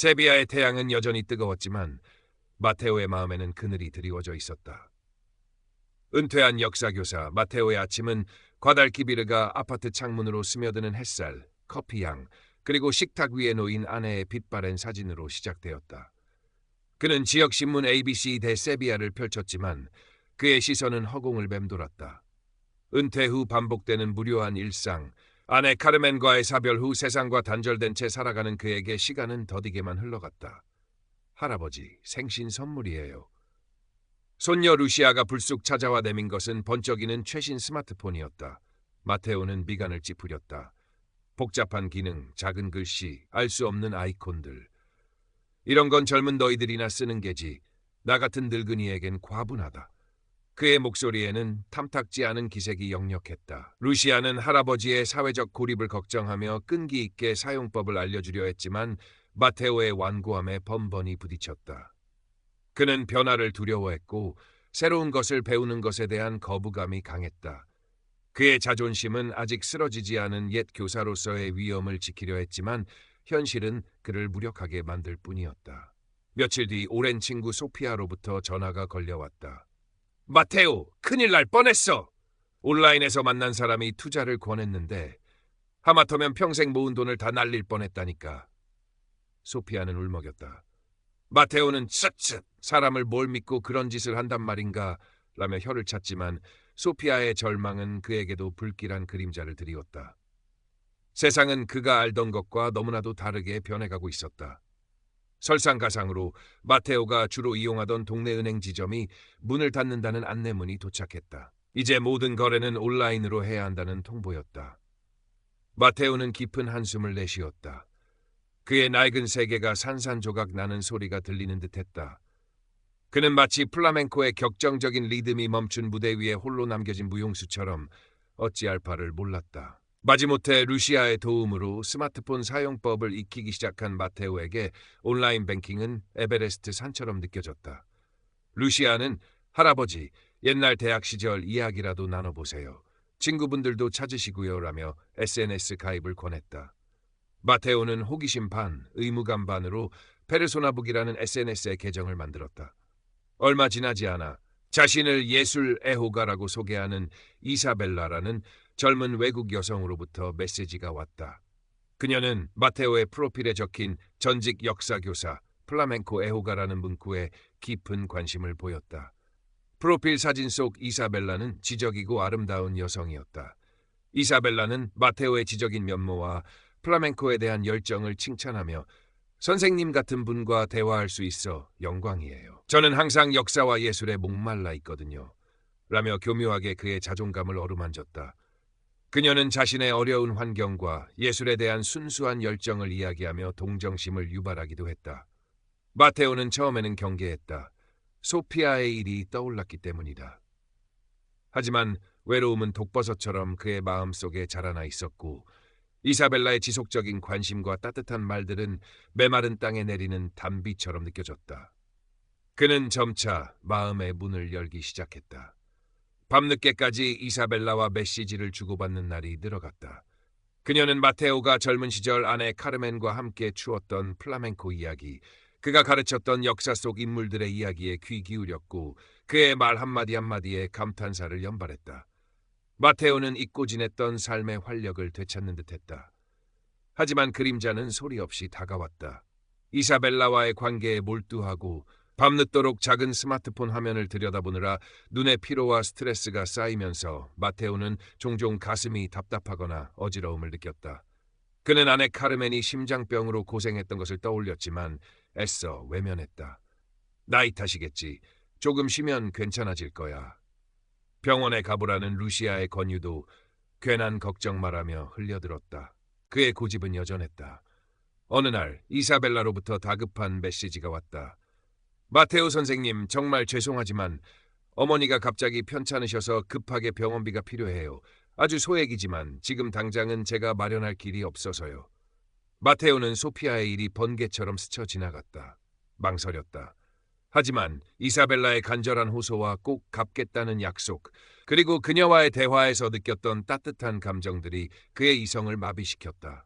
세비야의 태양은 여전히 뜨거웠지만 마테오의 마음에는 그늘이 드리워져 있었다. 은퇴한 역사교사 마테오의 아침은 과달기비르가 아파트 창문으로 스며드는 햇살, 커피향, 그리고 식탁 위에 놓인 아내의 빛바랜 사진으로 시작되었다. 그는 지역신문 ABC 대 세비야를 펼쳤지만 그의 시선은 허공을 맴돌았다. 은퇴 후 반복되는 무료한 일상, 아내 카르멘과의 사별 후 세상과 단절된 채 살아가는 그에게 시간은 더디게만 흘러갔다. 할아버지, 생신 선물이에요. 손녀 루시아가 불쑥 찾아와 내민 것은 번쩍이는 최신 스마트폰이었다. 마테오는 미간을 찌푸렸다. 복잡한 기능, 작은 글씨, 알 수 없는 아이콘들. 이런 건 젊은 너희들이나 쓰는 게지. 나 같은 늙은이에겐 과분하다. 그의 목소리에는 탐탁지 않은 기색이 역력했다. 루시아는 할아버지의 사회적 고립을 걱정하며 끈기 있게 사용법을 알려주려 했지만 마테오의 완고함에 번번이 부딪혔다. 그는 변화를 두려워했고 새로운 것을 배우는 것에 대한 거부감이 강했다. 그의 자존심은 아직 쓰러지지 않은 옛 교사로서의 위엄을 지키려 했지만 현실은 그를 무력하게 만들 뿐이었다. 며칠 뒤 오랜 친구 소피아로부터 전화가 걸려왔다. 마테오, 큰일 날 뻔했어. 온라인에서 만난 사람이 투자를 권했는데 하마터면 평생 모은 돈을 다 날릴 뻔했다니까. 소피아는 울먹였다. 마테오는 쯧쯧 사람을 뭘 믿고 그런 짓을 한단 말인가 라며 혀를 찼지만 소피아의 절망은 그에게도 불길한 그림자를 드리웠다. 세상은 그가 알던 것과 너무나도 다르게 변해가고 있었다. 설상가상으로 마테오가 주로 이용하던 동네 은행 지점이 문을 닫는다는 안내문이 도착했다. 이제 모든 거래는 온라인으로 해야 한다는 통보였다. 마테오는 깊은 한숨을 내쉬었다. 그의 낡은 세계가 산산조각 나는 소리가 들리는 듯했다. 그는 마치 플라멩코의 격정적인 리듬이 멈춘 무대 위에 홀로 남겨진 무용수처럼 어찌할 바를 몰랐다. 마지못해 루시아의 도움으로 스마트폰 사용법을 익히기 시작한 마테오에게 온라인 뱅킹은 에베레스트 산처럼 느껴졌다. 루시아는 할아버지, 옛날 대학 시절 이야기라도 나눠보세요. 친구분들도 찾으시고요 라며 SNS 가입을 권했다. 마테오는 호기심 반, 의무감 반으로 페르소나북이라는 SNS의 계정을 만들었다. 얼마 지나지 않아 자신을 예술 애호가라고 소개하는 이사벨라라는 젊은 외국 여성으로부터 메시지가 왔다. 그녀는 마테오의 프로필에 적힌 전직 역사교사 플라멩코 애호가라는 문구에 깊은 관심을 보였다. 프로필 사진 속 이사벨라는 지적이고 아름다운 여성이었다. 이사벨라는 마테오의 지적인 면모와 플라멩코에 대한 열정을 칭찬하며 선생님 같은 분과 대화할 수 있어 영광이에요. 저는 항상 역사와 예술에 목말라 있거든요. 라며 교묘하게 그의 자존감을 어루만졌다. 그녀는 자신의 어려운 환경과 예술에 대한 순수한 열정을 이야기하며 동정심을 유발하기도 했다. 마테오는 처음에는 경계했다. 소피아의 일이 떠올랐기 때문이다. 하지만 외로움은 독버섯처럼 그의 마음속에 자라나 있었고 이사벨라의 지속적인 관심과 따뜻한 말들은 메마른 땅에 내리는 단비처럼 느껴졌다. 그는 점차 마음의 문을 열기 시작했다. 밤늦게까지 이사벨라와 메시지를 주고받는 날이 늘어갔다. 그녀는 마테오가 젊은 시절 아내 카르멘과 함께 추었던 플라멩코 이야기, 그가 가르쳤던 역사 속 인물들의 이야기에 귀 기울였고 그의 말 한마디 한마디에 감탄사를 연발했다. 마테오는 잊고 지냈던 삶의 활력을 되찾는 듯했다. 하지만 그림자는 소리 없이 다가왔다. 이사벨라와의 관계에 몰두하고 밤늦도록 작은 스마트폰 화면을 들여다보느라 눈의 피로와 스트레스가 쌓이면서 마테오는 종종 가슴이 답답하거나 어지러움을 느꼈다. 그는 아내 카르멘이 심장병으로 고생했던 것을 떠올렸지만 애써 외면했다. 나이 탓이겠지. 조금 쉬면 괜찮아질 거야. 병원에 가보라는 루시아의 권유도 괜한 걱정 말하며 흘려들었다. 그의 고집은 여전했다. 어느 날 이사벨라로부터 다급한 메시지가 왔다. 마테오 선생님 정말 죄송하지만 어머니가 갑자기 편찮으셔서 급하게 병원비가 필요해요. 아주 소액이지만 지금 당장은 제가 마련할 길이 없어서요. 마테오는 소피아의 일이 번개처럼 스쳐 지나갔다. 망설였다. 하지만 이사벨라의 간절한 호소와 꼭 갚겠다는 약속, 그리고 그녀와의 대화에서 느꼈던 따뜻한 감정들이 그의 이성을 마비시켰다.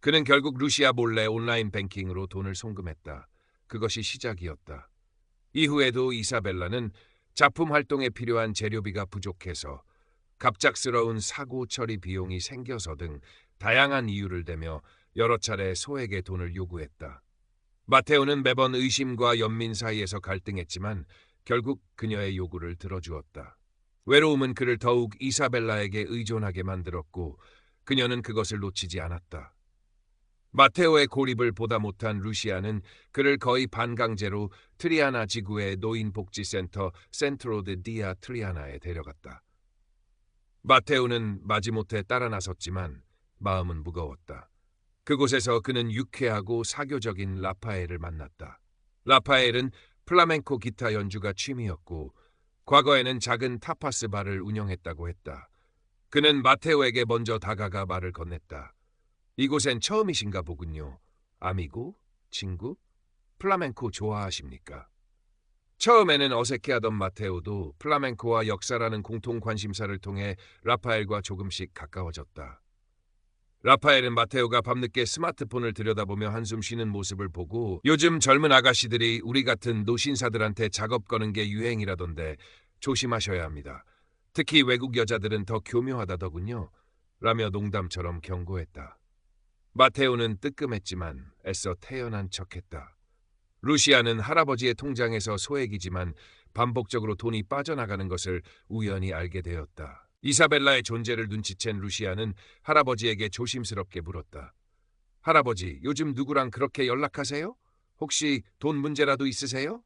그는 결국 루시아 몰래 온라인 뱅킹으로 돈을 송금했다. 그것이 시작이었다. 이후에도 이사벨라는 작품 활동에 필요한 재료비가 부족해서 갑작스러운 사고 처리 비용이 생겨서 등 다양한 이유를 대며 여러 차례 소에게 돈을 요구했다. 마테오는 매번 의심과 연민 사이에서 갈등했지만 결국 그녀의 요구를 들어주었다. 외로움은 그를 더욱 이사벨라에게 의존하게 만들었고 그녀는 그것을 놓치지 않았다. 마테오의 고립을 보다 못한 루시아는 그를 거의 반강제로 트리아나 지구의 노인복지센터 센트로드 디아 트리아나에 데려갔다. 마테오는 마지못해 따라 나섰지만 마음은 무거웠다. 그곳에서 그는 유쾌하고 사교적인 라파엘을 만났다. 라파엘은 플라멘코 기타 연주가 취미였고 과거에는 작은 타파스 바를 운영했다고 했다. 그는 마테오에게 먼저 다가가 말을 건넸다. 이곳엔 처음이신가 보군요. 아미고? 친구? 플라멘코 좋아하십니까? 처음에는 어색해하던 마테오도 플라멘코와 역사라는 공통 관심사를 통해 라파엘과 조금씩 가까워졌다. 라파엘은 마테오가 밤늦게 스마트폰을 들여다보며 한숨 쉬는 모습을 보고 요즘 젊은 아가씨들이 우리 같은 노신사들한테 작업 거는 게 유행이라던데 조심하셔야 합니다. 특히 외국 여자들은 더 교묘하다더군요. 라며 농담처럼 경고했다. 마테오는 뜨끔했지만 애써 태연한 척했다. 루시아는 할아버지의 통장에서 소액이지만 반복적으로 돈이 빠져나가는 것을 우연히 알게 되었다. 이사벨라의 존재를 눈치챈 루시아는 할아버지에게 조심스럽게 물었다. 할아버지, 요즘 누구랑 그렇게 연락하세요? 혹시 돈 문제라도 있으세요?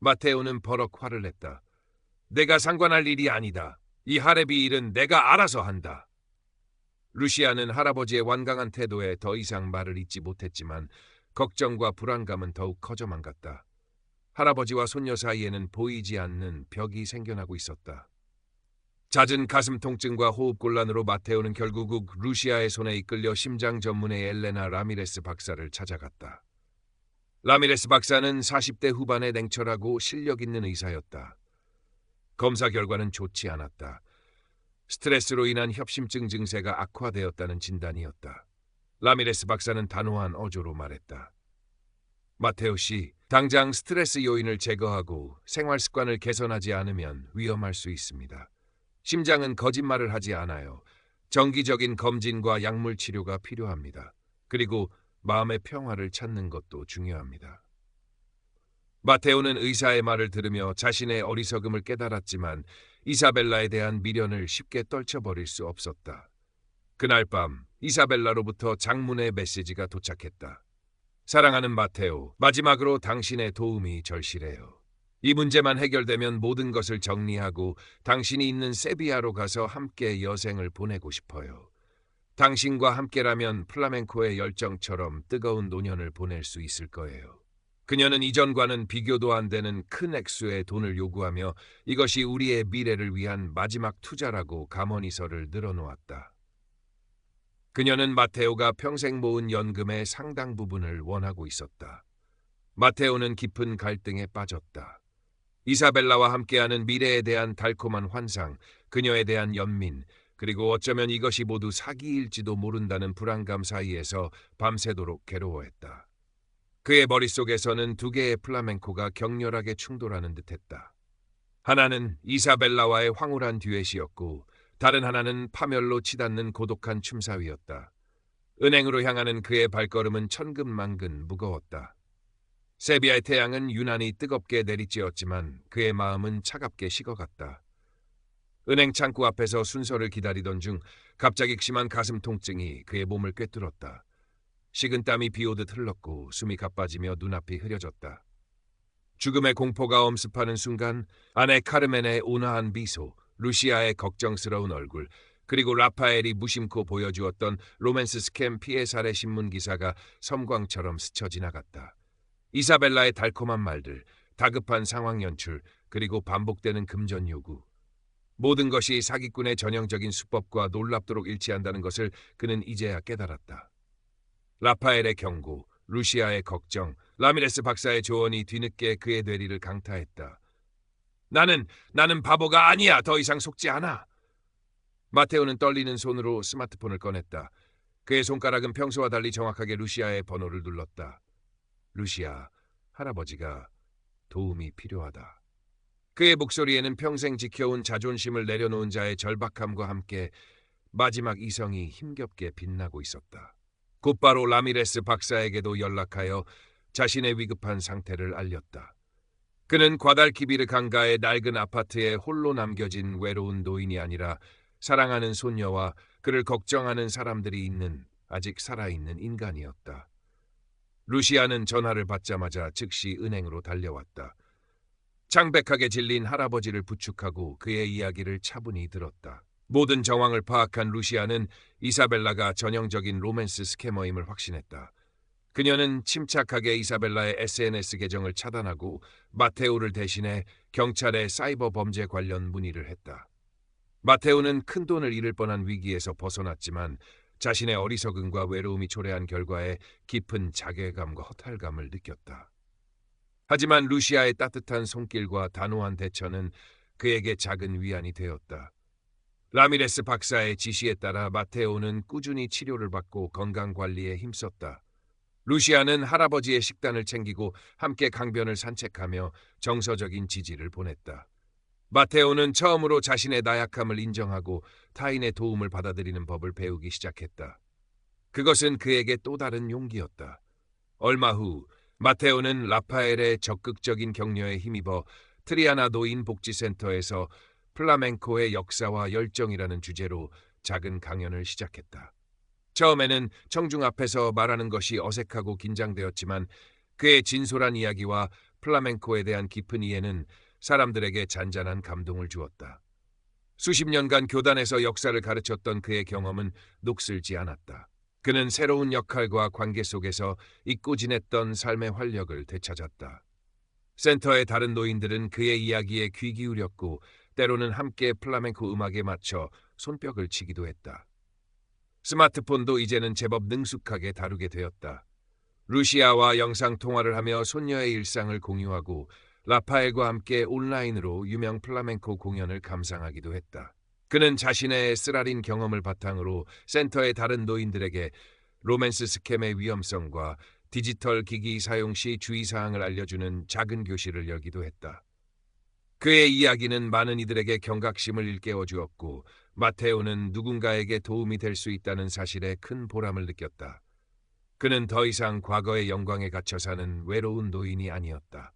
마테오는 버럭 화를 냈다. 내가 상관할 일이 아니다. 이 하레비 일은 내가 알아서 한다. 루시아는 할아버지의 완강한 태도에 더 이상 말을 잇지 못했지만 걱정과 불안감은 더욱 커져만 갔다. 할아버지와 손녀 사이에는 보이지 않는 벽이 생겨나고 있었다. 잦은 가슴 통증과 호흡 곤란으로 마테오는 결국 루시아의 손에 이끌려 심장 전문의 엘레나 라미레스 박사를 찾아갔다. 라미레스 박사는 40대 후반의 냉철하고 실력 있는 의사였다. 검사 결과는 좋지 않았다. 스트레스로 인한 협심증 증세가 악화되었다는 진단이었다. 라미레스 박사는 단호한 어조로 말했다. 마테오 씨, 당장 스트레스 요인을 제거하고 생활 습관을 개선하지 않으면 위험할 수 있습니다. 심장은 거짓말을 하지 않아요. 정기적인 검진과 약물 치료가 필요합니다. 그리고 마음의 평화를 찾는 것도 중요합니다. 마테오는 의사의 말을 들으며 자신의 어리석음을 깨달았지만 이사벨라에 대한 미련을 쉽게 떨쳐버릴 수 없었다. 그날 밤 이사벨라로부터 장문의 메시지가 도착했다. 사랑하는 마테오, 마지막으로 당신의 도움이 절실해요. 이 문제만 해결되면 모든 것을 정리하고 당신이 있는 세비야로 가서 함께 여생을 보내고 싶어요. 당신과 함께라면 플라멘코의 열정처럼 뜨거운 노년을 보낼 수 있을 거예요. 그녀는 이전과는 비교도 안 되는 큰 액수의 돈을 요구하며 이것이 우리의 미래를 위한 마지막 투자라고 감언이서를 늘어놓았다. 그녀는 마테오가 평생 모은 연금의 상당 부분을 원하고 있었다. 마테오는 깊은 갈등에 빠졌다. 이사벨라와 함께하는 미래에 대한 달콤한 환상, 그녀에 대한 연민, 그리고 어쩌면 이것이 모두 사기일지도 모른다는 불안감 사이에서 밤새도록 괴로워했다. 그의 머릿속에서는 두 개의 플라멘코가 격렬하게 충돌하는 듯했다. 하나는 이사벨라와의 황홀한 듀엣이었고 다른 하나는 파멸로 치닫는 고독한 춤사위였다. 은행으로 향하는 그의 발걸음은 천근만근 무거웠다. 세비야의 태양은 유난히 뜨겁게 내리쬐었지만 그의 마음은 차갑게 식어갔다. 은행 창구 앞에서 순서를 기다리던 중 갑자기 심한 가슴 통증이 그의 몸을 꿰뚫었다. 식은 땀이 비오듯 흘렀고 숨이 가빠지며 눈앞이 흐려졌다. 죽음의 공포가 엄습하는 순간 아내 카르멘의 온화한 미소, 루시아의 걱정스러운 얼굴, 그리고 라파엘이 무심코 보여주었던 로맨스 스캠 피해 사례 신문 기사가 섬광처럼 스쳐 지나갔다. 이사벨라의 달콤한 말들, 다급한 상황 연출, 그리고 반복되는 금전 요구. 모든 것이 사기꾼의 전형적인 수법과 놀랍도록 일치한다는 것을 그는 이제야 깨달았다. 라파엘의 경고, 루시아의 걱정, 라미레스 박사의 조언이 뒤늦게 그의 뇌리를 강타했다. 나는, 나는 바보가 아니야. 더 이상 속지 않아. 마테오는 떨리는 손으로 스마트폰을 꺼냈다. 그의 손가락은 평소와 달리 정확하게 루시아의 번호를 눌렀다. 루시아, 할아버지가 도움이 필요하다. 그의 목소리에는 평생 지켜온 자존심을 내려놓은 자의 절박함과 함께 마지막 이성이 힘겹게 빛나고 있었다. 곧바로 라미레스 박사에게도 연락하여 자신의 위급한 상태를 알렸다. 그는 과달키비르 강가의 낡은 아파트에 홀로 남겨진 외로운 노인이 아니라 사랑하는 손녀와 그를 걱정하는 사람들이 있는 아직 살아있는 인간이었다. 루시아는 전화를 받자마자 즉시 은행으로 달려왔다. 창백하게 질린 할아버지를 부축하고 그의 이야기를 차분히 들었다. 모든 정황을 파악한 루시아는 이사벨라가 전형적인 로맨스 스캐머임을 확신했다. 그녀는 침착하게 이사벨라의 SNS 계정을 차단하고 마테오를 대신해 경찰에 사이버 범죄 관련 문의를 했다. 마테오는 큰 돈을 잃을 뻔한 위기에서 벗어났지만 자신의 어리석음과 외로움이 초래한 결과에 깊은 자괴감과 허탈감을 느꼈다. 하지만 루시아의 따뜻한 손길과 단호한 대처는 그에게 작은 위안이 되었다. 라미레스 박사의 지시에 따라 마테오는 꾸준히 치료를 받고 건강 관리에 힘썼다. 루시아는 할아버지의 식단을 챙기고 함께 강변을 산책하며 정서적인 지지를 보냈다. 마테오는 처음으로 자신의 나약함을 인정하고 타인의 도움을 받아들이는 법을 배우기 시작했다. 그것은 그에게 또 다른 용기였다. 얼마 후 마테오는 라파엘의 적극적인 격려에 힘입어 트리아나 노인 복지센터에서 플라멘코의 역사와 열정이라는 주제로 작은 강연을 시작했다. 처음에는 청중 앞에서 말하는 것이 어색하고 긴장되었지만 그의 진솔한 이야기와 플라멘코에 대한 깊은 이해는 사람들에게 잔잔한 감동을 주었다. 수십 년간 교단에서 역사를 가르쳤던 그의 경험은 녹슬지 않았다. 그는 새로운 역할과 관계 속에서 잊고 지냈던 삶의 활력을 되찾았다. 센터의 다른 노인들은 그의 이야기에 귀 기울였고 때로는 함께 플라멘코 음악에 맞춰 손뼉을 치기도 했다. 스마트폰도 이제는 제법 능숙하게 다루게 되었다. 루시아와 영상 통화를 하며 손녀의 일상을 공유하고 라파엘과 함께 온라인으로 유명 플라멘코 공연을 감상하기도 했다. 그는 자신의 쓰라린 경험을 바탕으로 센터의 다른 노인들에게 로맨스 스캠의 위험성과 디지털 기기 사용 시 주의사항을 알려주는 작은 교실을 열기도 했다. 그의 이야기는 많은 이들에게 경각심을 일깨워 주었고 마테오는 누군가에게 도움이 될 수 있다는 사실에 큰 보람을 느꼈다. 그는 더 이상 과거의 영광에 갇혀 사는 외로운 노인이 아니었다.